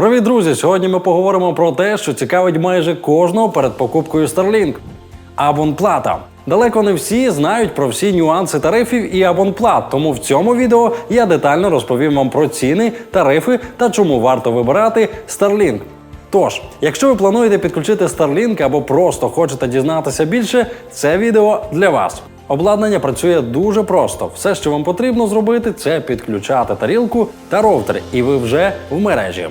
Привіт, друзі! Сьогодні ми поговоримо про те, що цікавить майже кожного перед покупкою Starlink. Абонплата. Далеко не всі знають про всі нюанси тарифів і абонплат, тому в цьому відео я детально розповім вам про ціни, тарифи та чому варто вибирати Starlink. Тож, якщо ви плануєте підключити Starlink або просто хочете дізнатися більше, це відео для вас. Обладнання працює дуже просто. Все, що вам потрібно зробити, це підключати тарілку та роутер, і ви вже в мережі.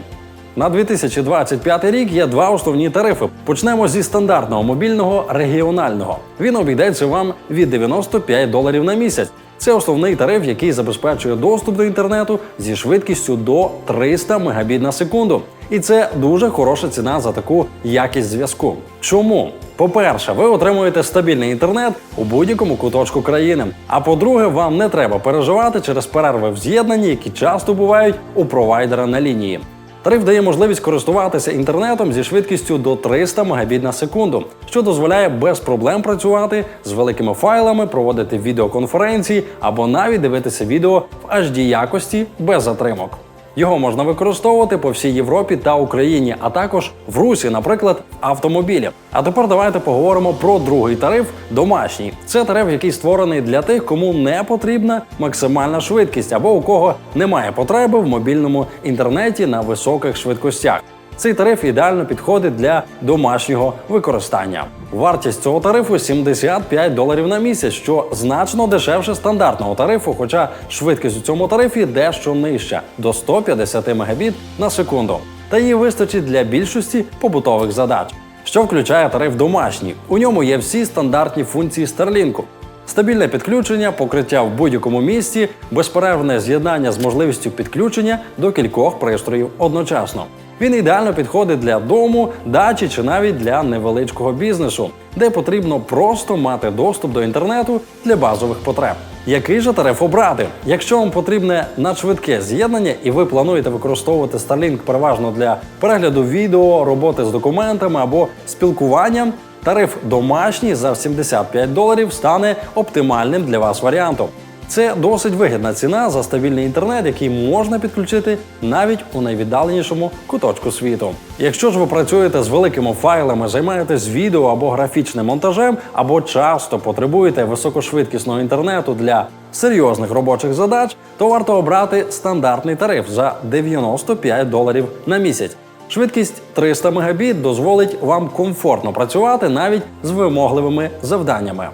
На 2025 рік є два основні тарифи. Почнемо зі стандартного мобільного регіонального. Він обійдеться вам від 95 доларів на місяць. Це основний тариф, який забезпечує доступ до інтернету зі швидкістю до 300 Мбіт на секунду. І це дуже хороша ціна за таку якість зв'язку. Чому? По-перше, ви отримуєте стабільний інтернет у будь-якому куточку країни. А по-друге, вам не треба переживати через перерви в з'єднанні, які часто бувають у провайдера на лінії. Тариф дає можливість користуватися інтернетом зі швидкістю до 300 Мбіт на секунду, що дозволяє без проблем працювати з великими файлами, проводити відеоконференції або навіть дивитися відео в HD якості без затримок. Його можна використовувати по всій Європі та Україні, а також в Русі, наприклад, автомобілі. А тепер давайте поговоримо про другий тариф домашній. Це тариф, який створений для тих, кому не потрібна максимальна швидкість або у кого немає потреби в мобільному інтернеті на високих швидкостях. Цей тариф ідеально підходить для домашнього використання. Вартість цього тарифу 75 доларів на місяць, що значно дешевше стандартного тарифу, хоча швидкість у цьому тарифі дещо нижча до 150 Мбіт на секунду. Та її вистачить для більшості побутових задач. Що включає тариф домашній? У ньому є всі стандартні функції Starlink. Стабільне підключення, покриття в будь-якому місці, безперервне з'єднання з можливістю підключення до кількох пристроїв одночасно. Він ідеально підходить для дому, дачі чи навіть для невеличкого бізнесу, де потрібно просто мати доступ до інтернету для базових потреб. Який же тариф обрати? Якщо вам потрібне надшвидке з'єднання і ви плануєте використовувати Starlink переважно для перегляду відео, роботи з документами або спілкування, тариф домашній за 75 доларів стане оптимальним для вас варіантом. Це досить вигідна ціна за стабільний інтернет, який можна підключити навіть у найвіддаленішому куточку світу. Якщо ж ви працюєте з великими файлами, займаєтесь відео або графічним монтажем, або часто потребуєте високошвидкісного інтернету для серйозних робочих задач, то варто обрати стандартний тариф за 95 доларів на місяць. Швидкість 300 Мбіт дозволить вам комфортно працювати навіть з вимогливими завданнями.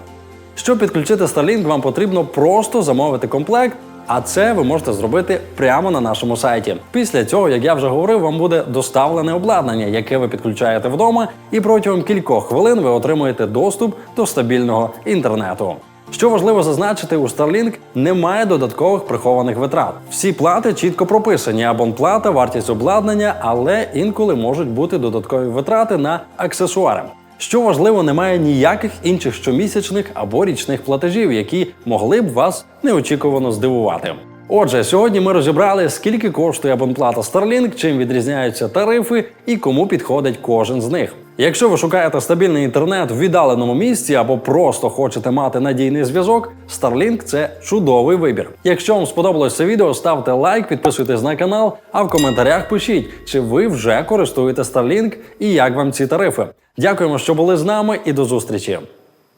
Щоб підключити Starlink, вам потрібно просто замовити комплект, а це ви можете зробити прямо на нашому сайті. Після цього, як я вже говорив, вам буде доставлене обладнання, яке ви підключаєте вдома, і протягом кількох хвилин ви отримуєте доступ до стабільного інтернету. Що важливо зазначити, у Starlink немає додаткових прихованих витрат. Всі плати чітко прописані: абонплата, вартість обладнання, але інколи можуть бути додаткові витрати на аксесуари. Що важливо, немає ніяких інших щомісячних або річних платежів, які могли б вас неочікувано здивувати. Отже, сьогодні ми розібрали, скільки коштує абонплата Starlink, чим відрізняються тарифи і кому підходить кожен з них. Якщо ви шукаєте стабільний інтернет в віддаленому місці або просто хочете мати надійний зв'язок, Starlink – це чудовий вибір. Якщо вам сподобалось це відео, ставте лайк, підписуйтесь на канал, а в коментарях пишіть, чи ви вже користуєте Starlink і як вам ці тарифи. Дякуємо, що були з нами, і до зустрічі.